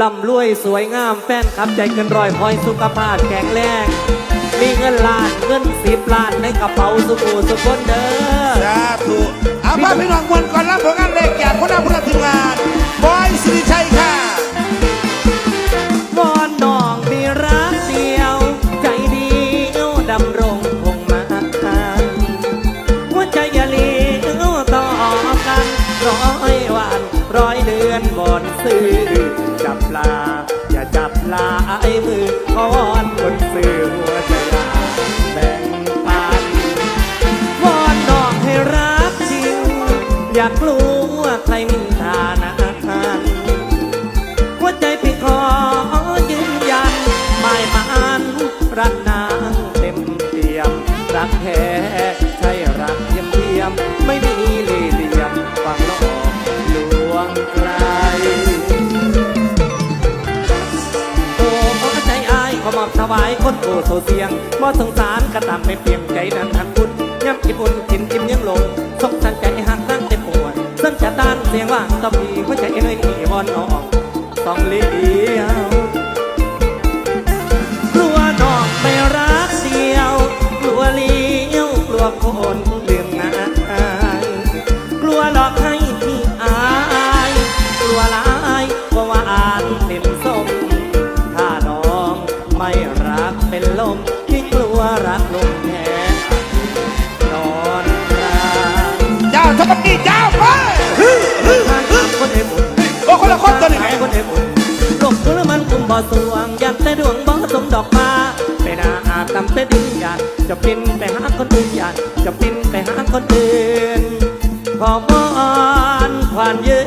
ลำรวยสวยงามแฟนขับใจเกินรอยพอยสุขภาพแข็งแรงมีเงินล้านเงินสิบล้านในกระเป๋าสุกูสุกคนเด้อสาธุเอาพ่อพี่น้องมวนก่อนรับผลงานเลขจากคนหน้าผู้นำทีมงาน นบอนซื้อจับปลา อย่าจับลาไอ้มือขอวอนคนซื้อหัวใจลาแบ่งปันวอนน้องให้รักจริง อยากรู้ว่าใครมินทานะหัวใจพี่ขอยืนยันหมายมันรักนางเต็มเปี่ยม รักแท้ใช่รักเทียมเทียม ไม่มีเล่เหลี่ยมฟังลอกลวงใคร มอบถวายคนโอโซเสียงบ่สงสารกระตำไม่เพียงใจนั้นหักคุณย้ำกิบุญกินจิ้มยังลงสงสารใจหักตั้งแต่ปวดเส้นจะด้านเสียงว่างตะพีหัวใจเอ้ยนี่บอนออกต้องเลี้ยวกลัวนองไม่รักเดียวกลัวเลี้ยวกลัวคนลืมงานกลัวหลอกให้ที่อาย กลัวลายกลัวว่าอ่านเต็มส้มถ้าน้อง ไม่รักเป็นลมที่กลัวรักลมแท้นอนราเจ้าทบดีเจ้าไปทางคนเอ็บุญโอ้คนละคนตัวนี้ไหมคนเอ็บุญลบคือมันกุมบ่อสวงอยากแต่ดวงบ่สมดอกมาไปนาอาตำแต่ดินยากจะปินไปหาคนอื่นยากจะปินไปหาคนอื่นขอวอนผ่านเยื